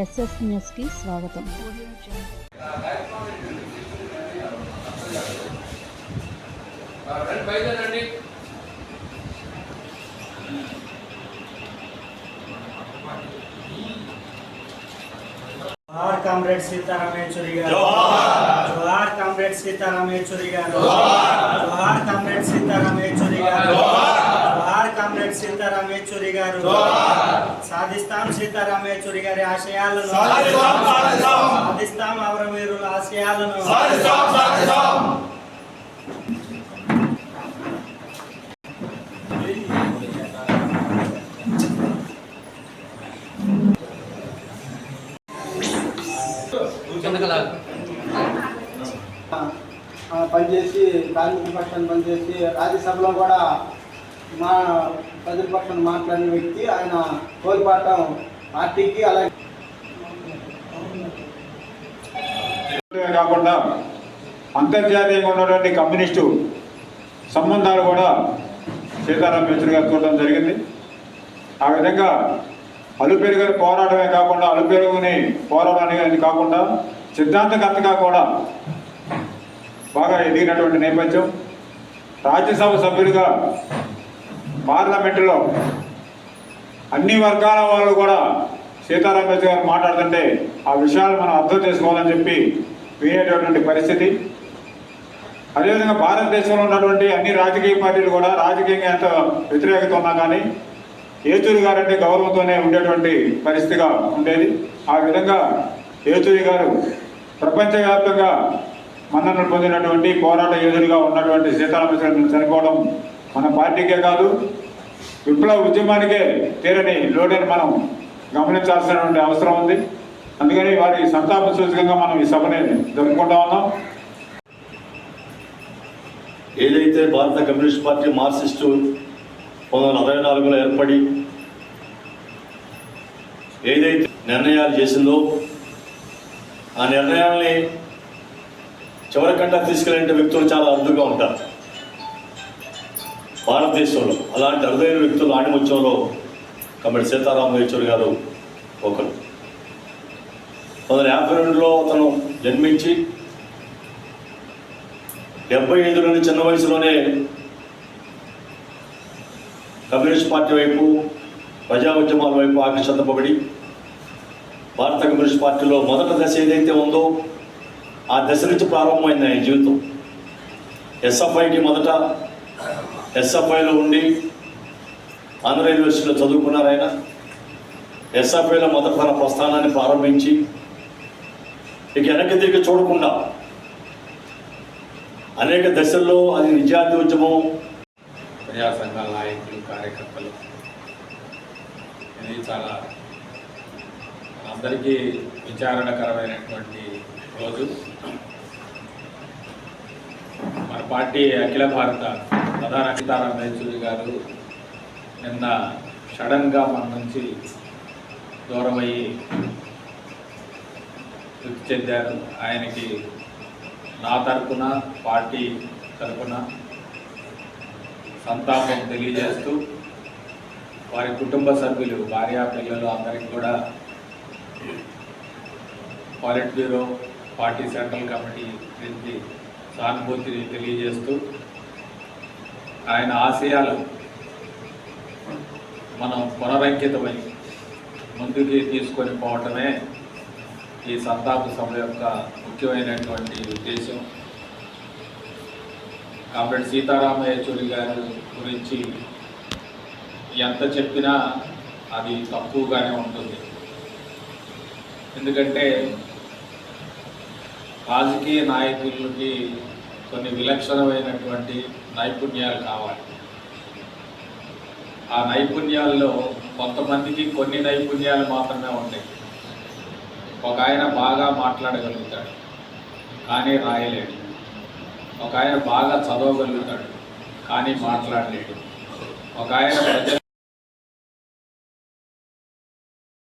SS న్యూస్కి స్వాగతం జోహార్ comrade Sitaram Yechury గారు జోహార్. కామ్రేడ్ సీతారాం యేచూరి గారు జోహార్. కామ్రేడ్ సీతారాం యేచూరి గారు గారు. సాధిస్తాం సీతారాం యేచూరి గారి ఆశయాలను. సాధిస్తాం, అమరవీరుల ఆశయాలను. పనిచేసి కార్మిక పక్షాన్ని పనిచేసి రాజ్యసభలో కూడా మా ప్రజల పక్షాన మాట్లాడిన వ్యక్తి ఆయన కోల్పాటం పార్టీకి అలాగే. కాకుండా అంతర్జాతీయంగా ఉన్నటువంటి కమ్యూనిస్టు సంబంధాలు కూడా సీతారాం యేచూరి గారు చూడడం జరిగింది. ఆ విధంగా అలుపెరుగని పోరాటమే కాకుండా అలుపెరుగుని పోరాటానికి కాకుండా సిద్ధాంతకర్తగా కూడా బాగా ఎదిగినటువంటి నేపథ్యం. రాజ్యసభ సభ్యులుగా పార్లమెంటులో అన్ని వర్గాల వాళ్ళు కూడా సీతారాం గారు మాట్లాడుతుంటే ఆ విషయాలు మనం అర్థం చేసుకోవాలని చెప్పి వినేటటువంటి పరిస్థితి. అదేవిధంగా భారతదేశంలో ఉన్నటువంటి అన్ని రాజకీయ పార్టీలు కూడా రాజకీయంగా ఎంత వ్యతిరేకత ఉన్నా కానీ ఏచూరి గారంటే గౌరవంతోనే ఉండేటువంటి పరిస్థితిగా ఉండేది. ఆ విధంగా ఏచూరి గారు ప్రపంచవ్యాప్తంగా మన్ననలు పొందినటువంటి పోరాట యోధులుగా ఉన్నటువంటి సీతారామచంద్ర చనిపోవడం మన పార్టీకే కాదు విప్లవ ఉద్యమానికే తీరని లోడని మనం గమనించాల్సినటువంటి అవసరం ఉంది. అందుకని వారి సంతాప సూచకంగా మనం ఈ సభని జరుపుకుంటా ఉన్నాం. ఏదైతే భారత కమ్యూనిస్ట్ పార్టీ మార్క్సిస్టు పంతొమ్మిది వందల నాలుగులో ఏర్పడి ఏదైతే నిర్ణయాలు చేసిందో ఆ నిర్ణయాల్ని చివరికంటా తీసుకెళ్ళే వ్యక్తులు చాలా అరుదుగా ఉంటారు. భారతదేశంలో అలాంటి అరుదైన వ్యక్తులు ఆణిముత్యంలో కమ్మడి సీతారామ యేచూరి గారు ఒకరు. పంతొమ్మిది వందల యాభై రెండులో అతను జన్మించి డెబ్బై ఐదులోని చిన్న వయసులోనే కమ్యూనిస్ట్ పార్టీ వైపు ప్రజా ఉద్యమాల వైపు ఆకర్షింపబడి భారత కమ్యూనిస్ట్ పార్టీలో మొదటి దశ ఏదైతే ఉందో ఆ దశ నుంచి ప్రారంభమైంది ఆయన జీవితం. ఎస్ఎఫ్ఐకి మొదట ఎస్ఎఫ్ఐలో ఉండి ఆంధ్ర యూనివర్సిటీలో చదువుకున్నారు ఆయన. ఎస్ఎఫ్ఐలో మొదట తన ప్రస్థానాన్ని ప్రారంభించి ఇక వెనక్కి తిరిగి చూడకుండా అనేక దశల్లో అది విద్యార్థి ఉద్యమం ప్రజా సంఘాల నాయకులు కార్యకర్తలు ఇది చాలా అందరికీ విచారణకరమైనటువంటి రోజు. మన పార్టీ అఖిల భారత ప్రధాన సీతారాం యేచూరి గారు నిన్న సడన్గా మన నుంచి దూరమయ్యి మృతి చెందారు ఆయనకి నా తరపున పార్టీ తరపున సంతాపం తెలియజేస్తూ వారి కుటుంబ సభ్యులు భార్య పిల్లలు అందరికీ కూడా polit bureau party central committee నుంచి సానుభూతిని తెలియజేస్తూ ఆయన ఆశయాలు మనం పునరంకితమై ముందుకి తీసుకొని పోవటమే ఈ సంతాప సభ యొక్క ముఖ్యమైనటువంటి ఉద్దేశం. కాబట్టి సీతారామ యేచూరి గారి గురించి ఎంత చెప్పినా అది తక్కువగానే ఉంటుంది. ఎందుకంటే రాజకీయ నాయకులకి కొన్ని విలక్షణమైనటువంటి నైపుణ్యాలు కావాలి. ఆ నైపుణ్యాల్లో కొంతమందికి కొన్ని నైపుణ్యాలు మాత్రమే ఉంటాయి. ఒక ఆయన బాగా మాట్లాడగలుగుతాడు కానీ రాయలేడు. ఒక ఆయన బాగా చదవగలుగుతాడు కానీ మాట్లాడలేడు. ఒక ఆయన ప్రజలు